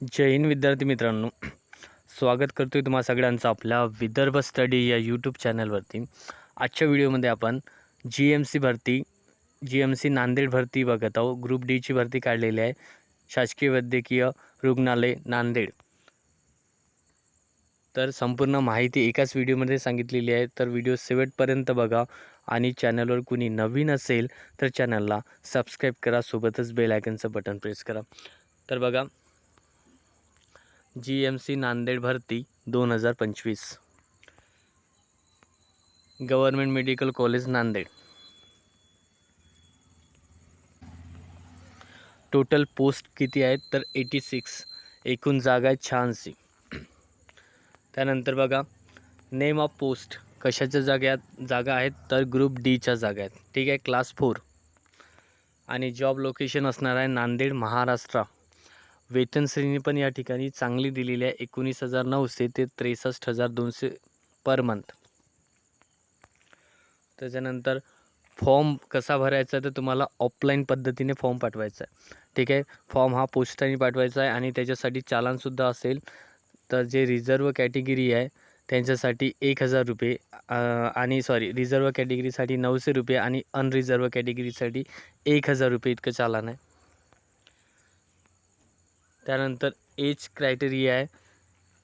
जय हिंद विद्यार्थी मित्रांनो. स्वागत करतो आहे तुम्हा सगळ्यांचं आपल्या विदर्भ स्टडी या यूट्यूब चॅनलवरती. आजच्या व्हिडिओमध्ये आपण जी एम सी भरती जी एम सी नांदेड भरती बघत आहोत. ग्रुप डीची भरती काढलेली आहे. शासकीय वैद्यकीय रुग्णालय नांदेड. तर संपूर्ण माहिती एकाच व्हिडिओमध्ये सांगितलेली आहे. तर व्हिडिओ शेवटपर्यंत बघा आणि चॅनलवर कुणी नवीन असेल तर चॅनलला सबस्क्राईब करा. सोबतच बेल आयकनचं बटन प्रेस करा. तर बघा जी एम सी नांदेड भरती दोन हजार पंचवीस. Government medical college Nanded. Total post किती आहेत? तर एटी सिक्स. एकूण जागा आहेत शहाऐंशी. त्यानंतर बघा नेम ऑफ पोस्ट कशाच्या जाग्यात जागा आहेत? तर ग्रुप डीच्या जागा आहेत. ठीक आहे क्लास फोर आणि जॉब लोकेशन असणार आहे नांदेड महाराष्ट्र. वेतन श्रेणी पण या ठिकाणी चांगली दिलेली आहे. एकोणीस हजार नऊशे ते त्रेसष्ट हजार दोनशे पर मंथ. त्याच्यानंतर फॉर्म कसा भरायचा तर तुम्हाला ऑफलाईन पद्धतीने फॉर्म पाठवायचा आहे. ठीक आहे? फॉर्म हा पोस्टाने पाठवायचा आहे आणि त्याच्यासाठी चालानसुद्धा असेल तर जे रिझर्व कॅटेगरी आहे त्यांच्यासाठी एक हजार रुपये आणि सॉरी रिझर्व कॅटेगरीसाठी नऊशे रुपये आणि अनरिझर्व कॅटेगरीसाठी एक हजार रुपये इतकं चालान आहे. त्यानंतर एज क्रायटेरिया आहे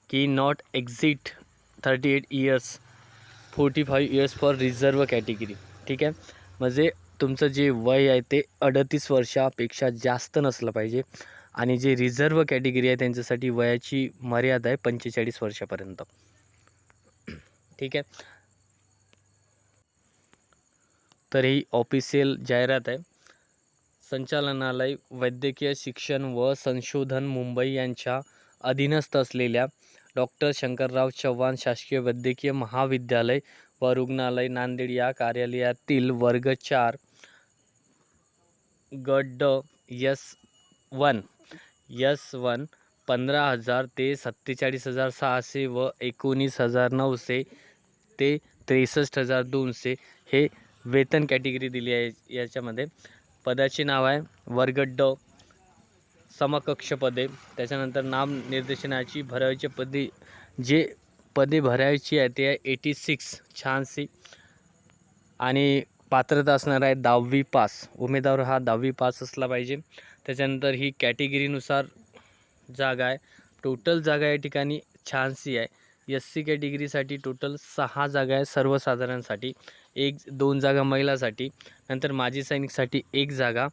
की not exit thirty eight years forty five years for reserve category. ठीक आहे? म्हणजे तुमचं जे वय आहे ते अडतीस वर्षापेक्षा जास्त नसलं पाहिजे. आणि जे रिझर्व कॅटेगरी आहे त्यांच्यासाठी वयाची मर्यादा आहे पंचेचाळीस वर्षापर्यंत. ठीक आहे? तर ही ऑफिशियल जाहिरात आहे. संचालनालय वैद्यकीय शिक्षण व संशोधन मुंबई यांच्या अधीनस्थ असलेल्या डॉक्टर शंकरराव चव्हाण शासकीय वैद्यकीय महाविद्यालय व रुग्णालय नांदेड या कार्यालयातील वर्ग चार गड ड यस वन यस वन पंधरा हजार ते सत्तेचाळीस हजार सहाशे व एकोणीस हजार नऊशे ते त्रेसष्ट हजार दोनशे हे वेतन कॅटेगरी दिली आहे याच्यामध्ये. पदाचे नाव आहे वरगड्ड समकक्ष पदे त्याच्यानंतर नाम निर्देशनाची भरायची पदे जे पदे भरायची आहे ते आहे एटी सिक्स शहाऐंशी आणि पात्रता असणार आहे दहावी पास. उमेदवार हा दहावी पास असला पाहिजे. त्याच्यानंतर ही कॅटेगरीनुसार जागा आहे. टोटल जागा या ठिकाणी शहाऐंशी आहे. एस सी कॅटेगरीसाठी टोटल सहा जागा आहे सर्वसाधारणसाठी. एक दोन जागा महिलासाठी. नंतर माजी सैनिकसाठी एक जागा.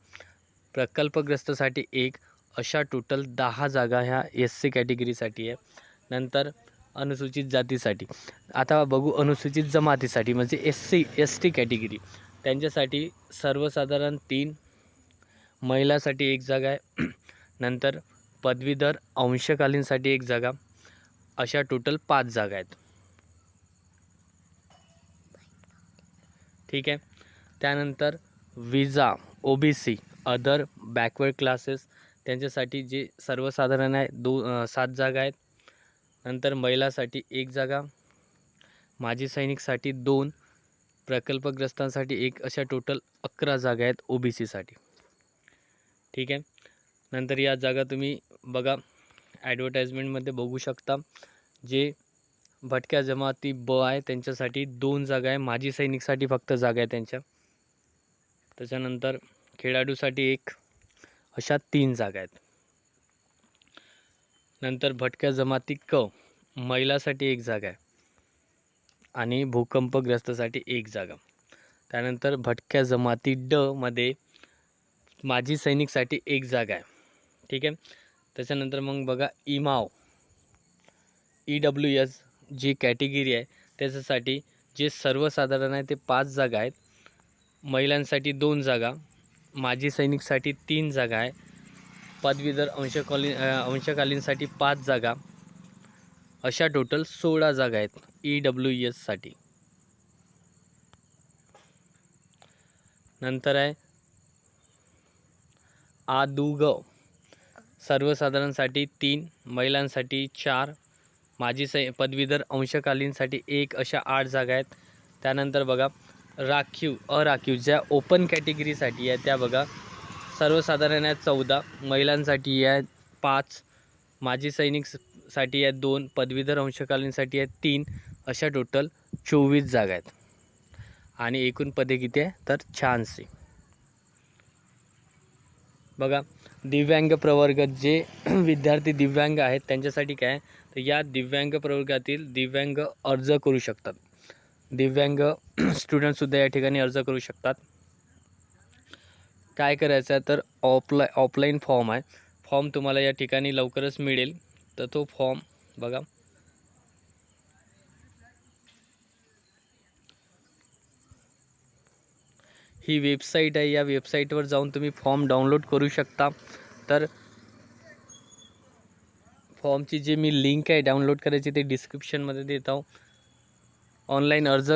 प्रकल्पग्रस्तसाठी एक. अशा टोटल दहा जागा ह्या एस सी कॅटेगरीसाठी आहे नंतर अनुसूचित जातीसाठी. आता बघू अनुसूचित जमातीसाठी म्हणजे S C S T category. त्यांच्यासाठी सर्वसाधारण तीन. महिलासाठी एक जागा आहे. नंतर पदवीधर अंशकालीनसाठी एक जागा. अशा टोटल पाच जागा आहेत. ठीक आहे? त्यानंतर विजा O B C other backward classes त्यांच्यासाठी जे सर्वसाधारण आहे दो सात जागा आहेत. नंतर महिलासाठी एक जागा माजी सैनिकसाठी दोन प्रकल्पग्रस्तांसाठी एक अशा टोटल अकरा जागा आहेत ओ बी सीसाठी ठीक आहे? नंतर या जागा तुम्ही बघा ॲडव्हर्टाईजमेंटमध्ये बघू शकता. जे भटक्या जमाती ब आहे त्यांच्यासाठी दोन जागा आहे. माजी सैनिकसाठी फक्त जागा आहे त्यांच्या. त्याच्यानंतर खेळाडूसाठी एक अशा तीन जागा आहेत. नंतर भटक्या जमाती क महिलासाठी एक जागा आहे. आणि भूकंपग्रस्तासाठी एक जागा. त्यानंतर भटक्या जमाती ड मध्ये माजी सैनिकसाठी एक जागा आहे. ठीक आहे? त्याच्यानंतर मग बघा इमाव. E W S G category आहे त्याच्यासाठी जे सर्वसाधारण आहे ते पाच जागा आहेत. महिलांसाठी दोन जागा माजी सैनिकसाठी तीन जागा आहे. पदवीधर अंशकालीन अंशकालीनसाठी पाच जागा. अशा टोटल सोळा जागा आहेत ई डब्ल्यू एससाठी नंतर आहे आदुग सर्वसाधारणसाठी तीन महिलांसाठी चार माजी सै पदवीधर अंशकालीनसाठी एक अशा आठ जागा आहेत. त्यानंतर बघा राखीव अराखीव ज्या ओपन कॅटेगरीसाठी आहे त्या बघा सर्वसाधारण आहेत चौदा महिलांसाठी आहे पाच माजी सैनिकसाठी आहे आहेत दोन पदवीधर अंशकालीनसाठी आहेत तीन अशा टोटल चोवीस जागा आहेत. आणि एकूण पदे किती आहे? तर शहाऐंशी. बघा दिव्यांग प्रवर्ग जे विद्यार्थी दिव्यांग आहेत त्यांच्यासाठी काय आहे? तर या दिव्यांग प्रवर्गातील दिव्यांग अर्ज करू शकतात. दिव्यांग स्टुडंटसुद्धा या ठिकाणी अर्ज करू शकतात. काय करायचं आहे तर ऑफलाय ऑफलाईन फॉर्म आहे. फॉर्म तुम्हाला या ठिकाणी लवकरच मिळेल. तर तो फॉर्म बघा. ही वेबसाईट आहे. या वेबसाईटवर जाऊन तुम्ही फॉर्म डाउनलोड करू शकता. तर फॉर्मची जी मी लिंक आहे डाउनलोड करायची ते डिस्क्रिप्शनमध्ये देत आहो. ऑनलाईन अर्ज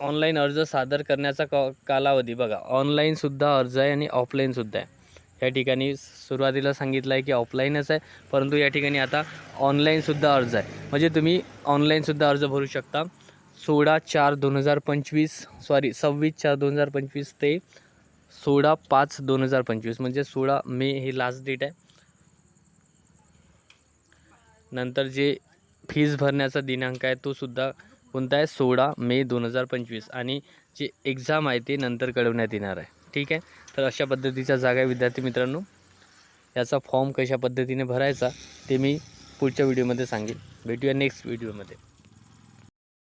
ऑनलाईन अर्ज सादर करण्याचा क कालावधी बघा. ऑनलाईनसुद्धा अर्ज आहे आणि ऑफलाईनसुद्धा आहे. या ठिकाणी सुरुवातीला सांगितलं आहे की ऑफलाईनच आहे परंतु या ठिकाणी आता ऑनलाईनसुद्धा अर्ज आहे. म्हणजे तुम्ही ऑनलाईनसुद्धा अर्ज भरू शकता. सोळा चार दोन हजार पंचवीस सॉरी सव्वीस चार दोन हजार पंचवीस ते सोळा पाच दोन हजार पंचवीस म्हणजे सोळा मे हे लास्ट डेट आहे. नंतर जे फीज भरण्याचा दिनांक आहे तो सुद्धा कोणता आहे? सोळा मे दोन हजार पंचवीस. आणि जे एक्झाम आहे ते नंतर कळवण्यात येणार आहे. ठीक आहे? तर अशा पद्धतीच्या जागा आहे विद्यार्थी मित्रांनो. याचा फॉर्म कशा पद्धतीने भरायचा ते मी पुढच्या व्हिडिओमध्ये सांगेन. भेटूया नेक्स्ट व्हिडिओमध्ये